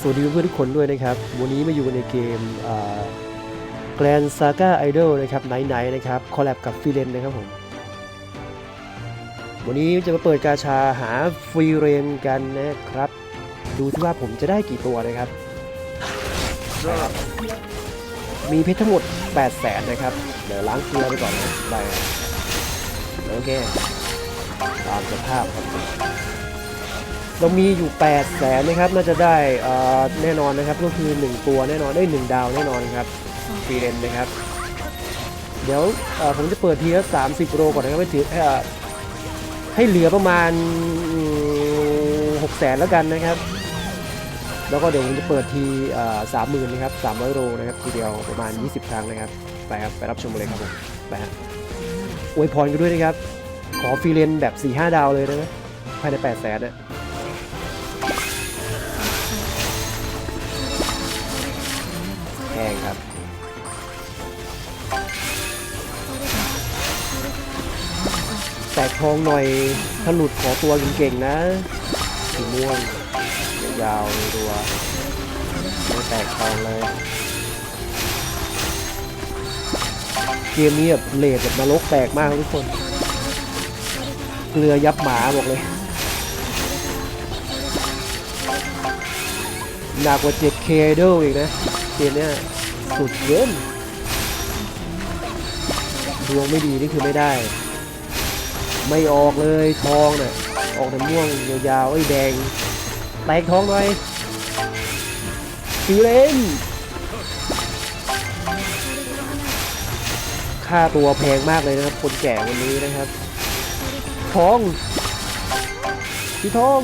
สวัสดีเพื่อนทุกคนด้วยนะครับ วันนี้มาอยู่ในเกมแกรนซาก้าไอดอลนะครับไนท์ไนท์นะครับ คอลแลบกับฟิเลนนะครับผม วันนี้จะมาเปิดกาชาหาฟรีเรนกันนะครับ ดูที่ว่าผมจะได้กี่ตัวนะครับ มีเพชรทั้งหมด8 0 0แสนนะครับ เดี๋ยวล้างเกลือไปก่อนนะได้โอเค ตามสภาพครับ เรามีอยู่8แสนนะครับ น่าจะได้แน่นอนนะครับ ก็คือ 1 ตัวแน่นอนได้ 1 ดาวแน่นอนครับฟรีเลนนะครับ เดี๋ยวผมจะเปิดทีละ30 โลก่อนนะครับให้ถือให้เอ่อให้เหลือประมาณ6แสนแล้วกันนะครับ แล้วก็เดี๋ยวผมจะเปิดทีสามหมื่นนะครับสามร้อยโลนะครับทีเดียวประมาณ 20 ครั้งนะครับ ไปครับไปรับชมเลยครับผมไปฮะอวยพรกันด้วยนะครับ ขอฟรีเลนแบบ4-5 ดาวเลยนะภายใน8แสนนะ แพงครับแตกทองหน่อยถ้าหลุดขอตัวเก่งๆนะสีม่วงยาวตัวไม่แตกทองเลย เกมนี้แบบเลดแบบนรกแตกมากทุกคน เกลือยับหมาบอกเลย หนักกว่า 7K Idol อีกนะเกมเนี้ยสุดเกินดวงไม่ดีนี่คือไม่ได้ ไม่ออกเลยทองน่ะออกแต่ม่วงยาวๆไอ้แดงแตกทองหน่อยฟิวเลนค่าตัวแพงมากเลยนะครับ คนแก่วันนี้นะครับ ทองพี่ทอง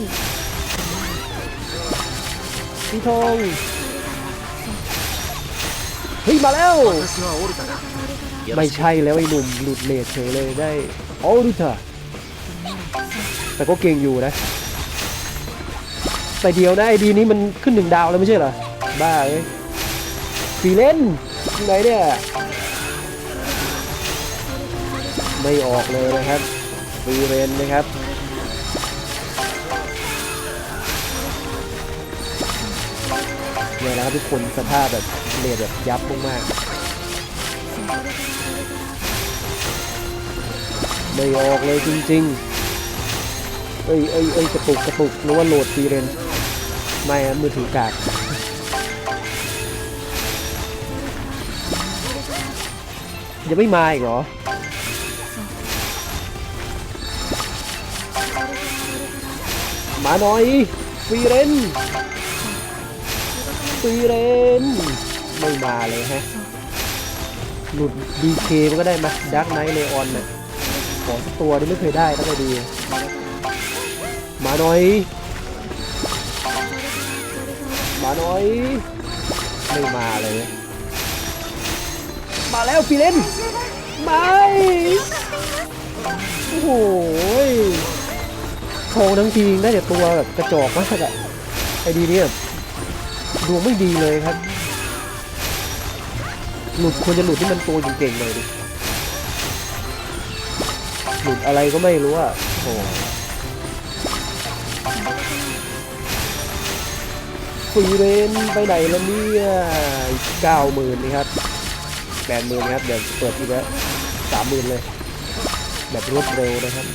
พี่ทองเฮ้ยมาแล้วไม่ใช่แล้วไอ้หนุ่มหลุดเลทเฉยเลยได้โอ้ดูเถอะแต่ก็เก่งอยู่นะ แต่เดียวนะไอดีนี้มันขึ้นหนึ่งดาวแล้วไม่ใช่เหรอ บ้าเลยฟรีเล่นไหนเนี่ย ไม่ออกเลยนะครับฟรีเรนนะครับ เนี่ยแหละครับทุกคนสภาพแบบเลดแบบยับมากๆไม่ออกเลยจริงๆ เอ้ยเอ้ยเอ้ยกระตุกกระตุกนึกว่าโหลดฟีเรนไม่ครับมือถือกากยังไม่มาอีกเหรอมาหน่อยฟรีเรน ฟรีเรนไม่มาเลยฮะ หลุดดีเคมันก็ได้มาดักไนท์เลออนน่ะขอสักตัวนี่ไม่เคยได้ตั้งแต่ดี มาหน่อย มาหน่อย ไม่มาเลย มาแล้วฟิเลนไม่โอ้โหโชว์ทั้งทีได้แต่ตัวแบบกระจอกมากอะไอดีเนี่ย ดวงไม่ดีเลยครับ หลุดควรจะหลุดที่มันตัวเก่งๆหน่อยดิหลุดอะไรก็ไม่รู้อะโอ้ฟรีเรนไปไหนแล้วเนี่ยเก้าหมื่นนี่ครับแปดหมื่นครับ เดี๋ยวเปิดทีละสามหมื่นเลย แบบรวดเร็วนะครับ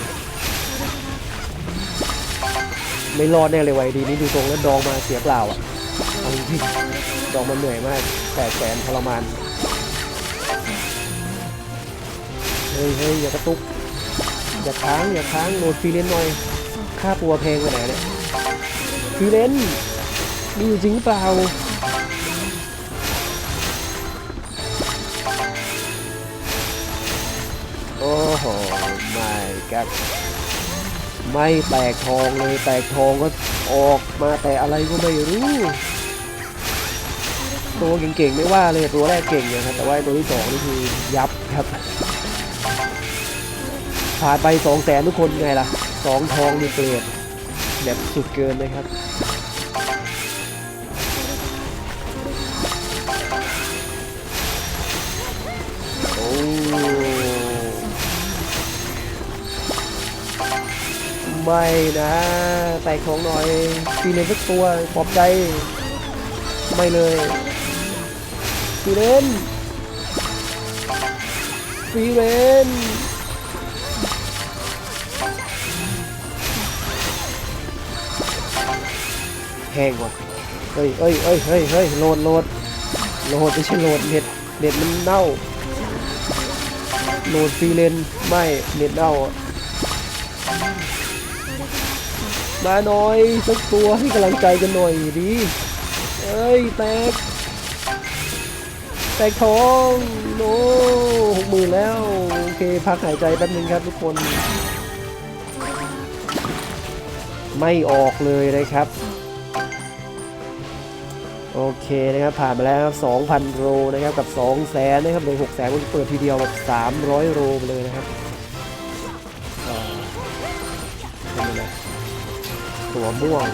ไม่รอดแน่เลยไวยดีนี้ดูตรงแล้วดองมาเสียเปล่าอะ เอาจริงดองมันเหนื่อยมากแปดแสนทรมาน เฮ้ยเฮ้ยอย่ากระตุก อย่าค้าง อย่าค้างโหลดฟรีเลนหน่อย ค่าตัวแพงไปไหนเนี่ยฟรีเลนมีอยู่จริงเปล่าโอ้โหไม่กัดไม่แตกทองเลยแตกทองก็ออกมาแต่อะไรก็ไม่รู้ ตัวเก่งๆไม่ว่าเลยตัวแรกเก่งนะครับแต่ว่าตัวที่สองนี่คือยับครับผ่านไปสองแสนทุกคนไงล่ะสองทองมีเกรดแบบสุดเกินนะครับโอ้ไม่นะแตกของหน่อยฟีเลนสักตัวปลอบใจไม่เลย ฟีเรนฟีเรนแห้งว่ะเฮ้ยเฮ้ยเฮ้ยเฮ้ยเฮ้ยโหลดโหลดโหลดไม่ใช่โหลดเน็ตเน็ตมันเน่าโหลดฟรีเลนไม่เน็ตเน่ามาหน่อยสักตัวให้กำลังใจกันหน่อยดีเอ้ยแตก แตกท้องโน้หกหมื่นแล้ว โอเค พักหายใจแป๊บนึงครับทุกคน ไม่ออกเลยนะครับ โอเคนะครับ ผ่านมาแล้วครับ2,000 โรนะครับ กับ2แสนนะครับเลย6แสนมันเปิดทีเดียวแบบ300 โรไปเลยนะครับเป็นยังไงตัวม่วง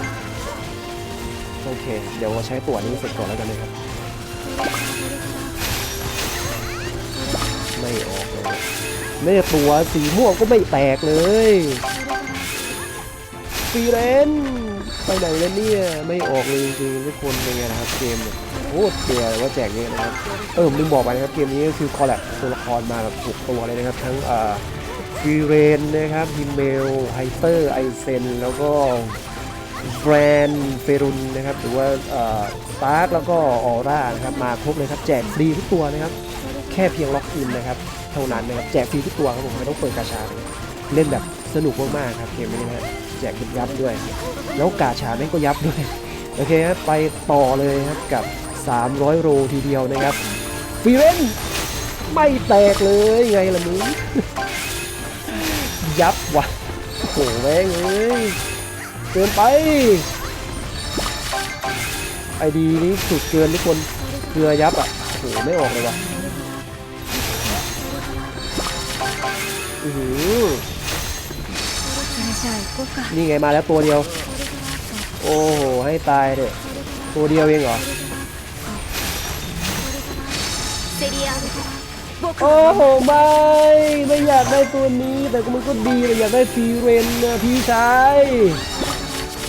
โอเค เดี๋ยวเราใช้ตัวนี้เสร็จก่อนแล้วกันนะครับ ไม่ออกเลยแม่ตัวสีม่วงก็ไม่แตกเลยฟีเรนไปไหนแล้วเนี่ยไม่ออกเลยจริงๆทุกคนเป็นไงนะครับเกมเนี่ยโคตรเสียว่าแจกเยอะนะครับเออผมลืมบอกไปนะครับเกมนี้ก็คือคอลแลบตัวละครมาแบบ6ตัวเลยนะครับ ทั้งอ่าฟีเรนนะครับฮิมเมลไฮเตอร์ไอเซนแล้วก็แบรนด์เฟรุนนะครับหรือว่าสตาร์แล้วก็ออร่านะครับมาครบเลยครับแจกฟรีทุกตัวนะครับ แค่เพียงล็อกอินนะครับเท่านั้นนะครับแจกฟรีทุกตัวครับผมไม่ต้องเปิดกาชาเลยเล่นแบบสนุกมากๆครับเกมนี้นะฮะแจกยับยับด้วย แล้วกาชาแม่งก็ยับด้วยโอเคครับไปต่อเลยครับกับ 300 โรทีเดียวนะครับฟีเรนไม่แตกเลยไงล่ะมึงยับว่ะโอ้โหแม่งเอ้ยเกินไปไอดีนี้สุดเกินทุกคนเกลือยับอะโอ้โหไม่ออกเลยว่ะ นี่ไงมาแล้วตัวเดียว โอ้โห ให้ตายเถอะตัวเดียวเองเหรอ โอ้โหไม่ไม่อยากได้ตัวนี้ แต่ก็มันก็ดีแต่อยากได้ฟีเรนนะพี่ชาย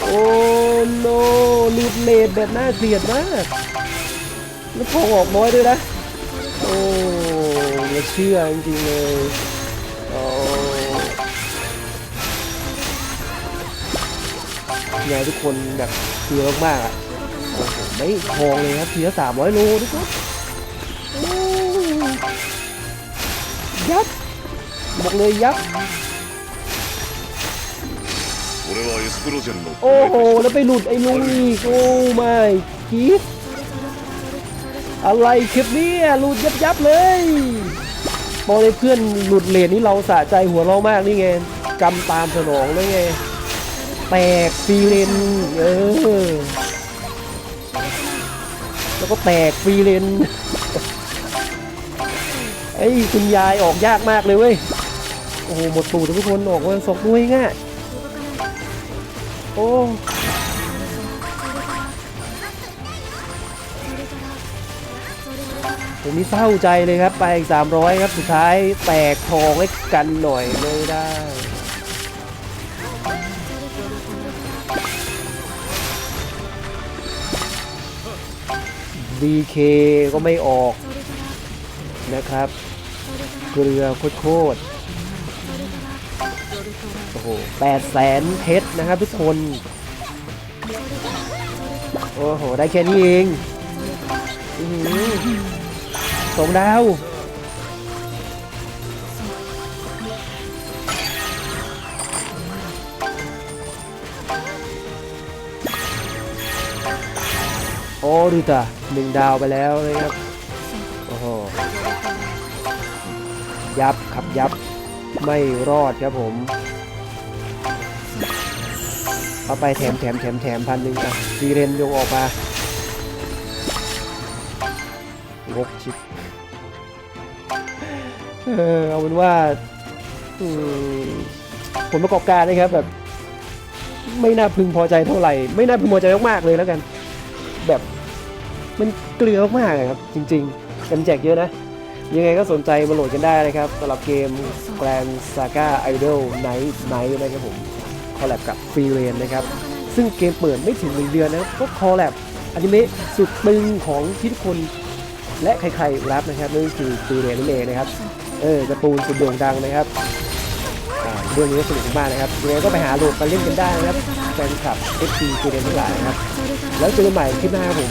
โอ้โนลูดเลดแบบน่าเสียดมากแล้วพอออกน้อยด้วยนะ โอ้ไม่เชื่อจริงเลย เฮียทุกคนแบบเกลือมากอะโอ้โหไม่ทองเลยครับเพียสามร้อยโลทุกคนยับบอกเลยยับโอ้โหแล้วไปหลุดไอ้ลุงอีกโอ้ไม่กีดอะไรคลิปนี้หลุดยับยับเลยตอนเพื่อนหลุดเหรียญนี่เราสะใจหัวเรามากนี่ไงกำตามสนองเลยไง ตกฟรีเลนเออแล้วก็แตกฟรีเลนไอ้ยคุณยายออกยากมากเลยเว้ยโอ้โหหมดตูดทุกคนออกมาสองด้วยง่ะโอ้ผมนี่เศร้าใจเลยครับไปอีก300 ครับ สุดท้ายแตกทองให้กันหน่อยไม่ได้ DK ก็ไม่ออกนะครับ เกลือโคตรโอ้โหแปดแสนเพชรนะครับทุกคน โอ้โห ได้แค่นี้เองสองดาว โอ้ดูจ้ะหนึ่งดาวไปแล้วนะครับ โอ้โห ยับขับยับ ไม่รอดครับผม เอาไปแถมแถมแถมแถมพันหนึ่งอะซีเรนยงออกมางกชิบเออเอาเป็นว่าอืมผลประกอบการนะครับแบบ ไม่น่าพึงพอใจเท่าไหร่ ไม่น่าพึงพอใจมากๆเลยแล้วกัน แบบ มันเกลือมากๆนะครับ จริงๆกันแจกเยอะนะ ยังไงก็สนใจมาโหลดกันได้นะครับสำหรับเกม Grand Saga Idol Night Night นะครับผมคอลแลบกับ Free r a n นะครับ ซึ่งเกมเปิดไม่ถึงหนึ่งเดือนนะก็คอลแลบอนิเมะสุดตึงของทุกคนและใครๆรับนะครับนั่นคือ Free r a n นั่นเองนะครับ เออกะปูนสุดโด่งดังนะครับเรื่องนี้สนุกมากนะครับยังไงก็ไปหาโหลดมาเล่นกันได้นะครับแฟนคลับ FC ซีเรนทั้งหลายนะครับ แล้วเจอกันใหม่คลิปหน้าผม